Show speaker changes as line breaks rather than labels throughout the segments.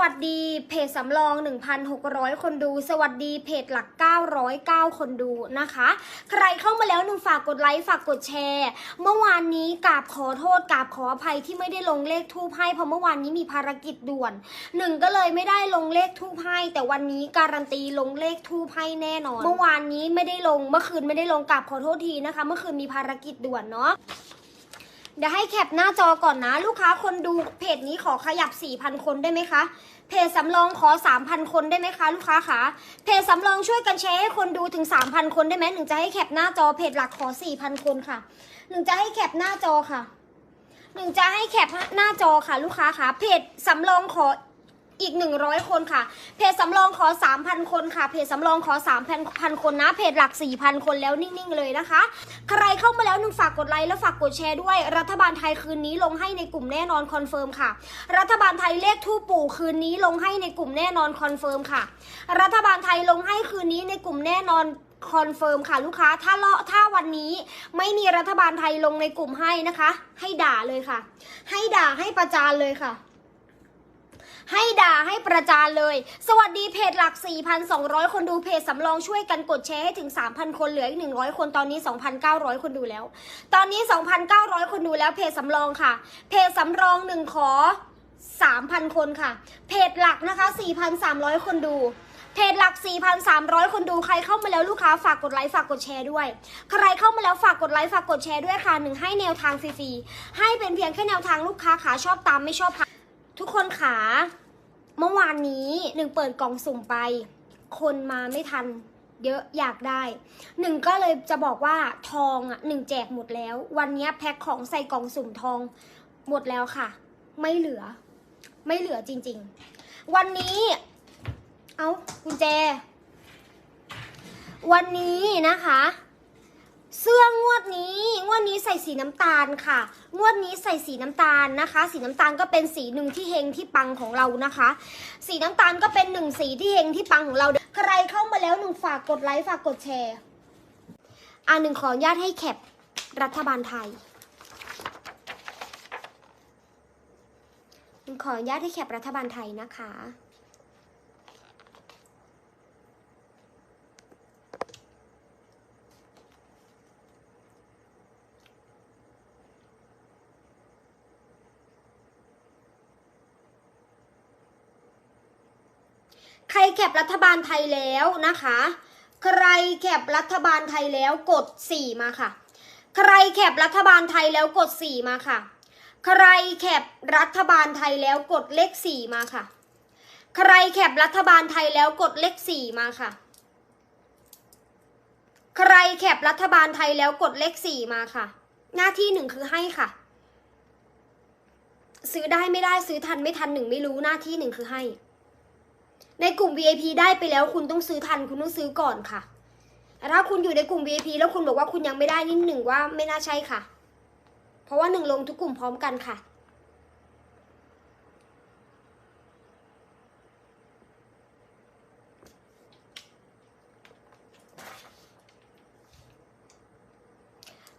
วัสดีเพจสำรอง 1,600 คนดู สวัสดีเพจหลัก 909 คนดูนะคะ ใครเข้ามาแล้วหนึ่งฝากกดไลค์ฝากกดแชร์ เมื่อวานนี้กราบขอโทษกราบขออภัยที่ไม่ได้ลงเลขทูปให้เพราะเมื่อวานนี้มีภารกิจด่วนหนึ่งก็เลยไม่ได้ลงเลขทูปให้ แต่วันนี้การันตีลงเลขทูปให้แน่นอน เมื่อวานนี้ไม่ได้ลงเมื่อคืนไม่ได้ลงกราบขอโทษทีนะคะ เมื่อคืนมีภารกิจด่วนเนาะ เดี๋ยวให้แคปหน้าจอก่อนนะ ลูกค้าคนดูเพจนี้ขอขยับ 4,000 คนได้ไหมคะ เพจสำรองขอ 3,000 คนได้ไหมคะ ลูกค้าคะเพจสำรองช่วยกันแชร์ให้คนดูถึง 3,000 คนได้ไหมหนึ่งจะให้แคปหน้าจอเพจหลักขอ 4,000 คนค่ะหนึ่งจะให้แคปหน้าจอค่ะหนึ่งจะให้แคปหน้าจอค่ะ ลูกค้าคะเพจสำรองขอ อีก 100 คนค่ะ เพจสำรองขอ 3,000 คนค่ะ เพจสำรองขอ 3,000 คนนะ เพจหลัก 4,000 คนแล้วนิ่งๆเลยนะคะ ใครเข้ามาแล้วหนึ่งฝากกดไลค์และฝากกดแชร์ด้วย รัฐบาลไทยคืนนี้ลงให้ในกลุ่มแน่นอนคอนเฟิร์มค่ะ รัฐบาลไทยเลขทูปปู่คืนนี้ลงให้ในกลุ่มแน่นอนคอนเฟิร์มค่ะ รัฐบาลไทยลงให้คืนนี้ในกลุ่มแน่นอนคอนเฟิร์มค่ะลูกค้า ถ้าเลาะถ้าวันนี้ไม่มีรัฐบาลไทยลงในกลุ่มให้นะคะ ให้ด่าเลยค่ะ ให้ด่าให้ประจานเลยค่ะ ให้ด่าให้ประจานเลย สวัสดีเพจหลัก 4,200 คนดูเพจสำรองช่วยกันกดแชร์ให้ถึง 3,000 คนเหลืออีก 100 คนตอนนี้ 2,900 คนดูแล้ว ตอนนี้ 2,900 คนดูแล้วเพจสำรองค่ะ เพจสำรองหนึ่งขอ 3,000 คนค่ะ เพจหลักนะคะ 4,300 คนดูเพจหลัก 4,300 คนดูใครเข้ามาแล้วลูกค้าฝากกดไลค์ฝากกดแชร์ด้วย ใครเข้ามาแล้วฝากกดไลค์ฝากกดแชร์ด้วยค่ะหนึ่งให้แนวทางฟรีๆให้เป็นเพียงแค่แนวทางลูกค้าขาชอบตามไม่ชอบผ่าน ทุกคนขาเมื่อวานนี้หนึ่งเปิดกล่องสุ่มไป คนมาไม่ทัน เยอะอยากได้หนึ่งก็เลยจะบอกว่าทองอะหนึ่งแจกหมดแล้ว วันนี้แพ็คของใส่กล่องสุ่มทองหมดแล้วค่ะ ไม่เหลือ ไม่เหลือจริง ๆ วันนี้ เอากุญแจ วันนี้นะคะ ส่สีน้ำตาลค่ะ งวดนี้ใส่สีน้ำตาลนะคะ สีน้ำตาลก็เป็นสีหนึ่งที่เฮงที่ปังของเรานะคะ สีน้ำตาลก็เป็นหนึ่งสีที่เฮงที่ปังของเรา ใครเข้ามาแล้วหนึ่งฝากกดไลค์ฝากกดแชร์ อ่าหนึ่งขออนุญาตให้แคปรัฐบาลไทยขออนุญาตให้แคปรัฐบาลไทยนะคะ รแคปรัฐบาลไทยแล้วนะคะ ใครแคปรัฐบาลไทยแล้วกด 4 มาค่ะ ใครแคปรัฐบาลไทยแล้วกด 4 มาค่ะ ใครแคปรัฐบาลไทยแล้วกดเลข 4 มาค่ะ ใครแคปรัฐบาลไทยแล้วกดเลข 4 มาค่ะ ใครแคปรัฐบาลไทยแล้วกดเลข 4 มาค่ะ หน้าที่หนึ่งคือให้ค่ะ ซื้อได้ไม่ได้ซื้อทันไม่ทันหนึ่งไม่รู้หน้าที่หนึ่งคือให้ ในกลุ่ม VIP ได้ไปแล้วคุณต้องซื้อทันคุณต้องซื้อก่อนค่ะถ้าคุณอยู่ในกลุ่ม VIP แล้วคุณบอกว่าคุณยังไม่ได้นี่หนึ่งว่าไม่น่าใช่ค่ะ เพราะว่าหนึ่งลงทุกกลุ่มพร้อมกันค่ะ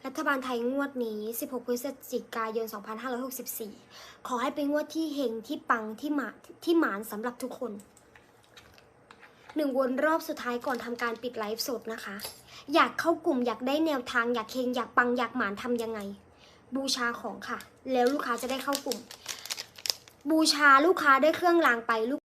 รัฐบาลไทยงวดนี้ 16 พฤศจิกายน 2564 ขอให้เป็นงวดที่เฮงที่ปังที่หมาที่หมานสำหรับทุกคน หนึ่งวนรอบสุดท้ายก่อนทำการปิดไลฟ์สดนะคะ อยากเข้ากลุ่มอยากได้แนวทาง อยากเฮงอยากปังอยากหมานทำยังไง บูชาของค่ะ แล้วลูกค้าจะได้เข้ากลุ่ม บูชาลูกค้าได้เครื่องรางไปลูก